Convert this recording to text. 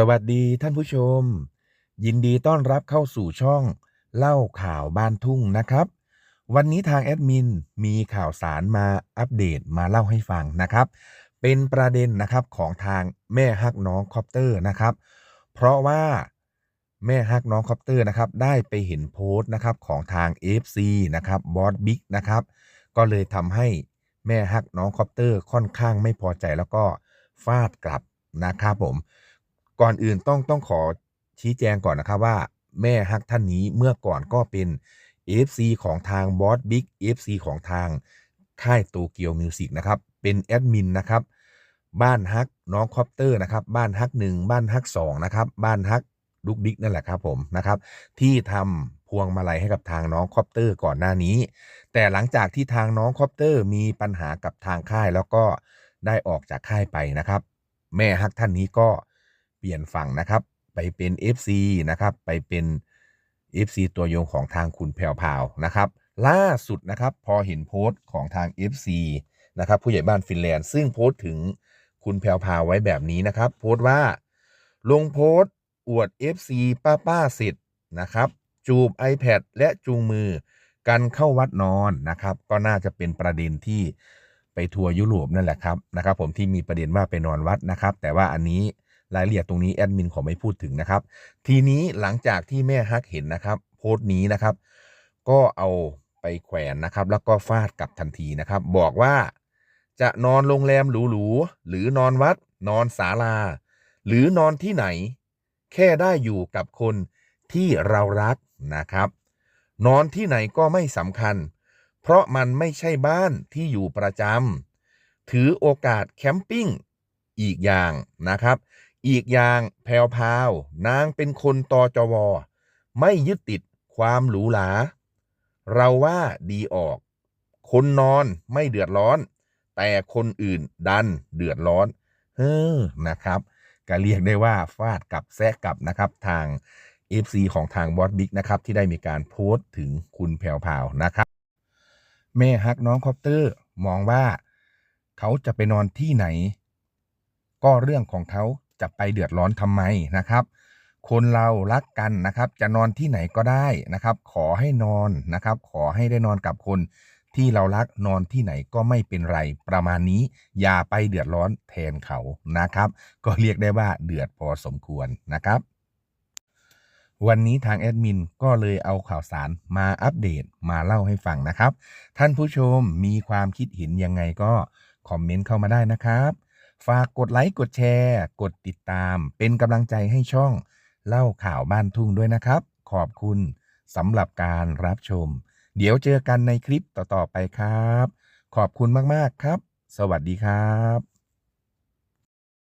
สวัสดีท่านผู้ชม ยินดีต้อนรับเข้าสู่ช่อง เล่าข่าวบ้านทุ่งนะครับ วันนี้ทางแอดมินมีข่าวสารมาอัปเดตมาเล่าให้ฟังนะครับ เป็นประเด็นนะครับของทางแม่ฮักน้องคอปเตอร์นะครับ เพราะว่าแม่ฮักน้องคอปเตอร์นะครับ ได้ไปเห็นโพสต์นะครับของทาง FC นะครับบอสบิ๊กนะครับ ก็เลยทำให้แม่ฮักน้องคอปเตอร์ค่อนข้างไม่พอใจแล้วก็ฟาดกลับนะครับผม ก่อนอื่นต้องต้องขอชี้แจงก่อนนะครับว่าแม่ฮักท่านนี้เมื่อก่อนก็เป็น FC ของทางบอสบิ๊ก FC ของทางค่ายโตเกียวมิวสิกนะครับเป็นแอดมินนะครับบ้านฮักน้องคอปเตอร์นะครับบ้านฮักหนึ่งบ้านฮักสองนะครับบ้านฮักดุกดิ๊กนั่นแหละครับผมนะครับที่ทำพวงมาลัยให้กับทางน้องคอปเตอร์ก่อนหน้านี้ แต่หลังจากที่ทางน้องคอปเตอร์มีปัญหากับทางค่ายแล้วก็ได้ออกจากค่ายไปนะครับ แม่ฮักท่านนี้ก็ เปลี่ยนฝั่งนะครับ ไปเป็น FC นะครับ ไปเป็น FC ตัวยงของทางคุณแพรวพาวนะครับ ล่าสุดนะครับพอเห็นโพสต์ของทาง FC นะครับผู้ใหญ่บ้านฟินแลนด์ซึ่งโพสต์ถึงคุณแพรวพาวไว้แบบนี้นะครับ โพสต์ว่า ลงโพสต์ อวด FC ป้าป้าเสร็จนะครับจูบ iPad และจูงมือกันเข้าวัดนอนนะครับ ก็น่าจะเป็นประเด็นที่ไปทัวร์ยุโรปนั่นแหละครับนะครับ ผมที่มีประเด็นว่าไปนอนวัดนะครับ แต่ว่าอันนี้ รายละเอียดตรงนี้แอดมินขอไม่พูดถึงนะครับ ทีนี้หลังจากที่แม่ฮักเห็นนะครับ โพสต์นี้นะครับ ก็เอาไปแขวนนะครับ แล้วก็ฟาดกลับทันทีนะครับ บอกว่าจะนอนโรงแรมหรูๆหรือนอนวัด นอนศาลา หรือนอนที่ไหน แค่ได้อยู่กับคนที่เรารักนะครับ นอนที่ไหนก็ไม่สำคัญ เพราะมันไม่ใช่บ้านที่อยู่ประจำถือโอกาสแคมปิ้งอีกอย่างนะครับ อีกอย่างแพรวพาวนางเป็นคนตอจวไม่ยึดติดความหรูหรา เราว่าดีออก คนนอนไม่เดือดร้อน แต่คนอื่นดันเดือดร้อนเฮ้อนะครับ ก็เรียกได้ว่าฟาดกับแซะกับนะครับทาง FC ของทางบอสบิ๊กนะครับ ที่ได้มีการโพสต์ถึงคุณแพรวพาวนะครับ แม่ฮักน้องคอปเตอร์มองว่า เขาจะไปนอนที่ไหน ก็เรื่องของเขา จะไปเดือดร้อนทำไมนะครับ คนเรารักกันนะครับ จะนอนที่ไหนก็ได้นะครับ ขอให้นอนนะครับ ขอให้ได้นอนกับคนที่เรารักนอนที่ไหนก็ไม่เป็นไรประมาณนี้ อย่าไปเดือดร้อนแทนเขานะครับ ก็เรียกได้ว่าเดือดพอสมควรนะครับวันนี้ทางแอดมินก็เลยเอาข่าวสารมาอัปเดตมาเล่าให้ฟังนะครับ ท่านผู้ชมมีความคิดเห็นยังไงก็คอมเมนต์เข้ามาได้นะครับ ฝากกดไลค์กดแชร์ กดติดตาม เป็นกำลังใจให้ช่อง เล่าข่าวบ้านทุ่งด้วยนะครับ ขอบคุณสำหรับการรับชม เดี๋ยวเจอกันในคลิปต่อๆไปครับ ขอบคุณมากๆครับ สวัสดีครับ